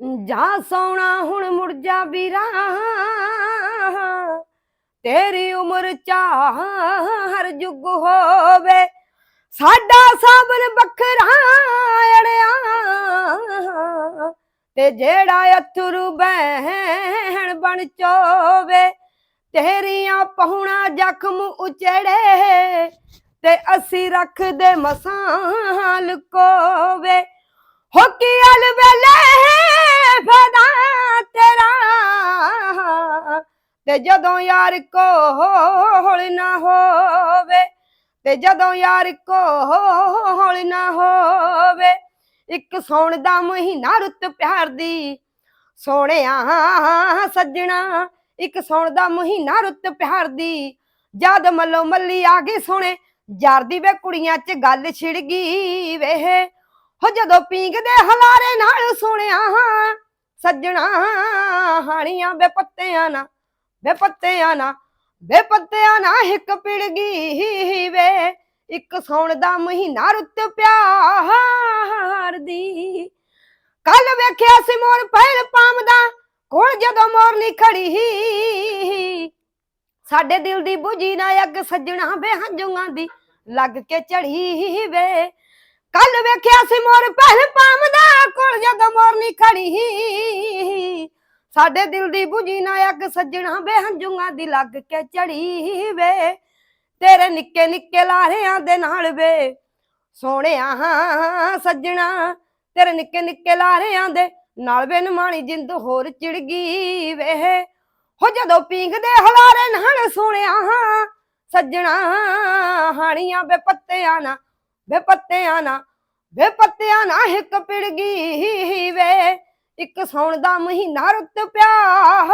ਜਾ ਸੋਣਾ ਹੁਣ ਮੁੜ ਜਾ ਵੀਰਾ, ਤੇਰੀ ਉਮਰ ਚਾਹਰ ਜੁਗ ਹੋਵੇ। ਸਾਡਾ ਸਾਬਨ ਬੱਖਰਾ ਅੜਿਆ, ਤੇ ਜਿਹੜਾ ਅਥਰੂ ਬਹਿਣ ਬਣ ਚੋਵੇ। ਤੇਰੀਆਂ ਪਹੁਣਾ ਜ਼ਖਮ ਉਚੜੇ, ਤੇ ਅਸੀਂ ਰੱਖਦੇ ਮਸਾਂ ਲੁਕੋਵੇ। ਤੇ ਜਦੋਂ ਯਾਰ ਕੋਲ ਨਾ ਹੋਵੇ, ਤੇ ਜਦੋਂ ਯਾਰ ਕੋਲ ਨਾ ਹੋਵੇ, ਇੱਕ ਸੌਣ ਦਾ ਮਹੀਨਾ ਰੁੱਤ ਪਿਆਰ ਦੀ, ਸੋਹਣਿਆ ਸੱਜਣਾ, ਇੱਕ ਸੌਣ ਦਾ ਮਹੀਨਾ ਰੁੱਤ ਪਿਆਰ ਦੀ, ਜਦ ਮੱਲੋ ਮੱਲੀ ਆ ਗਏ ਸੋਹਣੇ ਯਾਰ ਵੇ ਕੁੜੀਆਂ 'ਚ ਗੱਲ ਛਿੜ ਗਈ ਵੇ, ਹੋ ਜਦੋਂ ਪੀਂਗਦੇ ਹਲਾਰੇ ਨਾਲ ਸੁਣਿਆ ਸੱਜਣਾ, ਹਾਣੀਆਂ ਬੇ ਪੱਤਿਆਂ ਨਾਲ ਬੇ ਪੱਤਿਆਂ ਨਾ ਬੇ ਪੱਤਿਆਂ ਨਾ ਹਿੱਕ ਪਿੜ ਗਈ ਵੇ। ਇੱਕ ਸੌਣ ਦਾ ਮਹੀਨਾ ਰੁੱਤ ਪਿਆਰ ਦੀ। ਕੱਲ ਵੇਖਿਆ ਸੀ ਮੋਰ ਪਹਿਲ ਪਾਮਦਾ ਕੋਲ ਜਦੋਂ ਮੋਰਨੀ ਖੜੀ। ਸਾਡੇ ਦਿਲ ਦੀ ਬੁਝੀ ਨਾ ਅੱਗ ਸੱਜਣਾ ਬੇ ਹੰਝੂਆਂ ਦੀ, ਲੱਗ ਕੇ ਚੜੀ ਵੇ। ਕੱਲ ਵੇਖਿਆ ਸੀ ਮੋਰ ਪਹਿਲ ਪਾਮਦਾ ਕੋਲ ਜਦੋਂ ਮੋਰਨੀ ਖੜੀ। ਸਾਡੇ ਦਿਲ ਦੀ ਬੁਝੀ ਨਾ ਅੱਗ ਸੱਜਣਾ ਬੇ ਹੰਝੂਆਂ ਦੀ ਲੱਗ ਕੇ ਚੜੀ ਵੇ। ਤੇਰੇ ਨਿੱਕੇ ਨਿੱਕੇ ਲਾਰਿਆਂ ਦੇ ਨਾਲ ਵੇ। ਸੋਹਣਿਆ ਸੱਜਣਾ, ਤੇਰੇ ਨਿੱਕੇ ਨਿੱਕੇ ਲਾਰਿਆਂ ਦੇ ਨਾਲ ਵੇ। ਨਮਾਣੀ ਜਿੰਦ ਹੋਰ ਚਿੜ ਗਈ ਵੇ। ਹੋ ਜਦੋਂ ਪੀਂਗਦੇ ਹਲਾਰੇ ਨਾਲ ਸੋਹਣਿਆ ਸੱਜਣਾ, ਹਾਣੀਆਂ ਬੇ ਪੱਤਿਆਂ ਨਾ ਬੇ ਪੱਤਿਆਂ ਨਾ ਬੇ ਪੱਤਿਆਂ ਨਾ ਹਿੱਕ ਪਿੜ ਗਈ ਵੇ। ਇੱਕ ਸੌਣ ਦਾ ਮਹੀਨਾ ਰੁੱਤ ਪਿਆ।